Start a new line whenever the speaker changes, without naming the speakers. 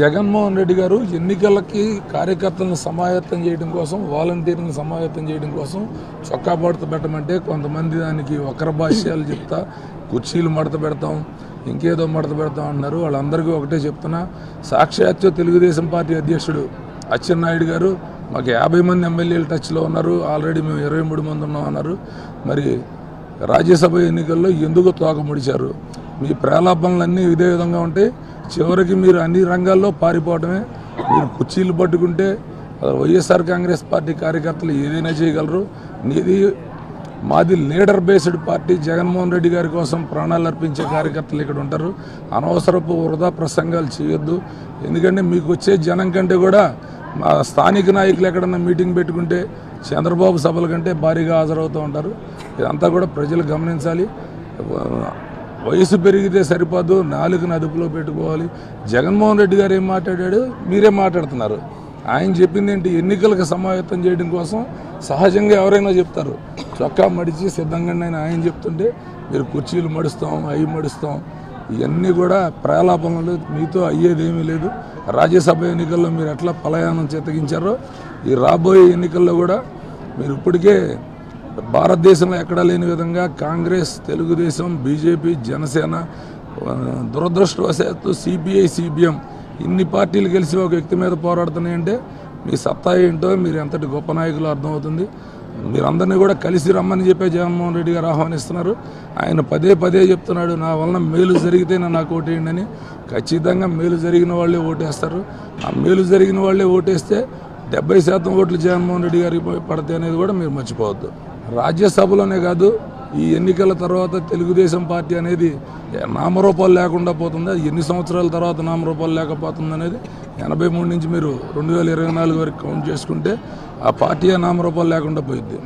జగన్మోహన్ రెడ్డి గారు ఎన్నికలకి కార్యకర్తలను సమాయత్తం చేయడం కోసం వాలంటీర్ని సమాయత్తం చేయడం కోసం చొక్కా పడత పెట్టమంటే కొంతమంది దానికి వక్ర భాష్యాలు చెప్తా కుర్చీలు మడత పెడతాం ఇంకేదో మడత పెడతాం అన్నారు. వాళ్ళందరికీ ఒకటే చెప్తున్నా సాక్షాత్తు తెలుగుదేశం పార్టీ అధ్యక్షుడు అచ్చెన్నాయుడు గారు మాకు యాభై మంది ఎమ్మెల్యేలు టచ్లో ఉన్నారు. ఆల్రెడీ మేము ఇరవై మూడు మంది ఉన్నాం అన్నారు మరి రాజ్యసభ ఎన్నికల్లో ఎందుకు తోక ముడిచారు? మీ ప్రలాపనలన్నీ ఇదే విధంగా ఉంటాయి చివరికి మీరు అన్ని రంగాల్లో పారిపోవడమే మీరు కుర్చీలు పట్టుకుంటే వైఎస్ఆర్ కాంగ్రెస్ పార్టీ కార్యకర్తలు ఏదైనా చేయగలరు. నీది మాది leader based party Jaganmohan Reddy గారి కోసం ప్రాణాలు అర్పించే కార్యకర్తలు ఇక్కడ ఉంటారు. అనవసరపు వృధా ప్రసంగాలు చేయొద్దు. ఎందుకంటే మీకు వచ్చే జనం కంటే కూడా మా స్థానిక నాయకులు ఎక్కడన్నా మీటింగ్ పెట్టుకుంటే చంద్రబాబు సభల కంటే భారీగా హాజరవుతూ ఉంటారు. ఇదంతా కూడా ప్రజలు గమనించాలి. వయసు పెరిగితే సరిపోదు నాలుగుని అదుపులో పెట్టుకోవాలి. జగన్మోహన్ రెడ్డి గారు ఏం మాట్లాడాడు? మీరే మాట్లాడుతున్నారు. ఆయన చెప్పింది ఏంటి? ఎన్నికలకు సమాయత్తం చేయడం కోసం సహజంగా ఎవరైనా చెప్తారు. చొక్కా మడిచి సిద్ధంగా ఆయన ఆయన చెప్తుంటే మీరు కుర్చీలు మడుస్తాం అవి మడుస్తాం. ఇవన్నీ కూడా ప్రలాపనలు. మీతో అయ్యేది ఏమీ లేదు. రాజ్యసభ ఎన్నికల్లో మీరు ఎట్లా పలాయనం చేతగించారో ఈ రాబోయే ఎన్నికల్లో కూడా మీరు ఇప్పటికే భారతదేశంలో ఎక్కడా లేని విధంగా కాంగ్రెస్ తెలుగుదేశం బీజేపీ జనసేన దురదృష్టవశాత్తు సిపిఐ సిపిఎం ఇన్ని పార్టీలు కలిసి ఒక వ్యక్తి మీద పోరాడుతున్నాయంటే మీ సత్తా ఏంటో మీరు ఎంతటి గొప్ప నాయకులు అర్థమవుతుంది. మీరందరినీ కూడా కలిసి రమ్మని చెప్పే జగన్మోహన్ రెడ్డి గారు ఆహ్వానిస్తున్నారు. ఆయన పదే పదే చెప్తున్నాడు నా వలన మేలు జరిగితేనే నాకు ఓటేయండి అని. ఖచ్చితంగా మేలు జరిగిన వాళ్ళే ఓటేస్తారు. ఆ మేలు జరిగిన వాళ్ళే ఓటేస్తే డెబ్బై శాతం ఓట్లు జగన్మోహన్ రెడ్డి గారికి పడతాయి అనేది కూడా మీరు మర్చిపోవద్దు. రాజ్యసభలోనే కాదు ఈ ఎన్నికల తర్వాత తెలుగుదేశం పార్టీ అనేది నామరూపాలు లేకుండా పోతుంది. అది ఎన్ని సంవత్సరాల తర్వాత నామరూపాలు లేకపోతుంది అనేది ఎనభై మూడు నుంచి మీరు రెండు వేల ఇరవై నాలుగు వరకు కౌంట్ చేసుకుంటే ఆ పార్టీ నామరూపాలు లేకుండా పోయింది